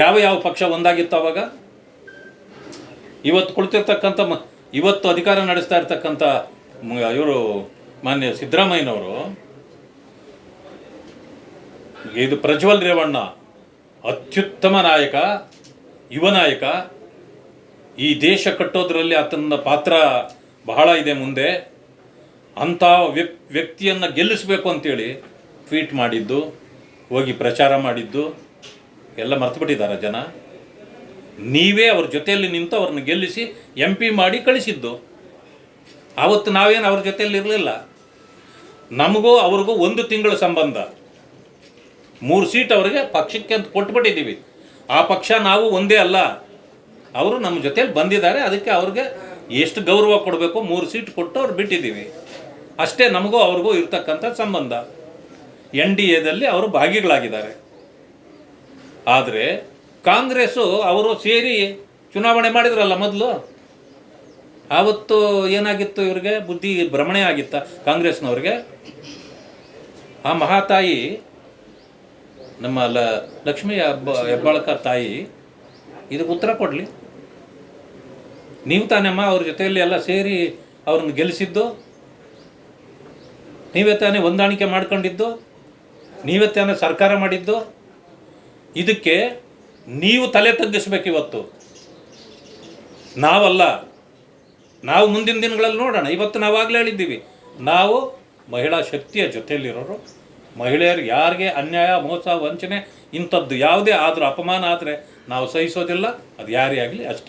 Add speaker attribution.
Speaker 1: ಯಾವ ಯಾವ ಪಕ್ಷ ಒಂದಾಗಿತ್ತು ಅವಾಗ? ಇವತ್ತು ಕುಳಿತಿರ್ತಕ್ಕಂಥ ಮ, ಇವತ್ತು ಅಧಿಕಾರ ನಡೆಸ್ತಾ ಇರ್ತಕ್ಕಂಥ ಇವರು ಮಾನ್ಯ ಸಿದ್ದರಾಮಯ್ಯನವರು, ಇದು ಪ್ರಜ್ವಲ್ ರೇವಣ್ಣ, ಅತ್ಯುತ್ತಮ ನಾಯಕ, ಯುವ ನಾಯಕ, ಈ ದೇಶ ಕಟ್ಟೋದ್ರಲ್ಲಿ ಆತನ ಪಾತ್ರ ಬಹಳ ಇದೆ ಮುಂದೆ. ಅಂಥ ವ್ಯಕ್, ವ್ಯಕ್ತಿಯನ್ನು ಗೆಲ್ಲಿಸಬೇಕು ಅಂತೇಳಿ ಟ್ವೀಟ್ ಮಾಡಿದ್ದು. ಹೋಗಿ ಪ್ರಚಾರ ಮಾಡಿದ್ದು, ಎಲ್ಲ ಮರ್ತುಬಿಟ್ಟಿದ್ದಾರೆ ಜನ. ನೀವೇ ಅವ್ರ ಜೊತೆಯಲ್ಲಿ ನಿಂತು ಅವ್ರನ್ನ ಗೆಲ್ಲಿಸಿ ಎಂ ಪಿ ಮಾಡಿ ಕಳಿಸಿದ್ದು. ಆವತ್ತು ನಾವೇನು ಅವ್ರ ಜೊತೆಯಲ್ಲಿ ಇರಲಿಲ್ಲ. ನಮಗೂ ಅವ್ರಿಗೂ ಒಂದು ತಿಂಗಳ ಸಂಬಂಧ. ಮೂರು ಸೀಟ್ ಅವರಿಗೆ ಪಕ್ಷಕ್ಕೆ ಅಂತ ಕೊಟ್ಬಿಟ್ಟಿದ್ದೀವಿ. ಆ ಪಕ್ಷ ನಾವು ಒಂದೇ ಅಲ್ಲ. ಅವರು ನಮ್ಮ ಜೊತೆಯಲ್ಲಿ ಬಂದಿದ್ದಾರೆ. ಅದಕ್ಕೆ ಅವ್ರಿಗೆ ಎಷ್ಟು ಗೌರವ ಕೊಡಬೇಕು, ಮೂರು ಸೀಟ್ ಕೊಟ್ಟು ಅವ್ರು ಬಿಟ್ಟಿದ್ದೀವಿ. ಅಷ್ಟೇ ನಮಗೂ ಅವ್ರಿಗೂ ಇರ್ತಕ್ಕಂಥ ಸಂಬಂಧ. ಎನ್ ಡಿ ಎದಲ್ಲಿ ಅವರು ಭಾಗಿಗಳಾಗಿದ್ದಾರೆ. ಆದರೆ ಕಾಂಗ್ರೆಸ್ಸು ಅವರು ಸೇರಿ ಚುನಾವಣೆ ಮಾಡಿದ್ರಲ್ಲ ಮೊದಲು? ಆವತ್ತು ಏನಾಗಿತ್ತು ಇವ್ರಿಗೆ? ಬುದ್ಧಿ ಭ್ರಮಣೆ ಆಗಿತ್ತ ಕಾಂಗ್ರೆಸ್ನವ್ರಿಗೆ? ಆ ಮಹಾತಾಯಿ, ನಮ್ಮ ಲ, ಲಕ್ಷ್ಮೀ ಹಬ್ಬ, ಹೆಬ್ಬಾಳ್ಕರ್ ತಾಯಿ, ಇದಕ್ಕೆ ಉತ್ತರ ಕೊಡಲಿ. ನೀವು ತಾನೇಮ್ಮ ಅವ್ರ ಜೊತೆಯಲ್ಲಿ ಎಲ್ಲ ಸೇರಿ ಅವ್ರನ್ನ ಗೆಲ್ಲಿಸಿದ್ದು? ನೀವೇ ತಾನೇ ಹೊಂದಾಣಿಕೆ ಮಾಡ್ಕೊಂಡಿದ್ದು? ನೀವೇ ತಾನೇ ಸರ್ಕಾರ ಮಾಡಿದ್ದು? ಇದಕ್ಕೆ ನೀವು ತಲೆ ತಗ್ಗಿಸ್ಬೇಕು ಇವತ್ತು. ನಾವಲ್ಲ. ನಾವು ಮುಂದಿನ ದಿನಗಳಲ್ಲಿ ನೋಡೋಣ. ಇವತ್ತು ನಾವಾಗಲೇ ಹೇಳಿದ್ದೀವಿ. ನಾವು ಮಹಿಳಾ ಶಕ್ತಿಯ ಜೊತೆಯಲ್ಲಿರೋರು. ಮಹಿಳೆಯರು ಯಾರಿಗೆ ಅನ್ಯಾಯ, ಮೋಸ, ವಂಚನೆ ಇಂಥದ್ದು ಯಾವುದೇ ಆದರೂ ಅಪಮಾನ ಆದರೆ ನಾವು ಸಹಿಸೋದಿಲ್ಲ. ಅದು ಯಾರೇ ಆಗಲಿ ಅಷ್ಟೇ.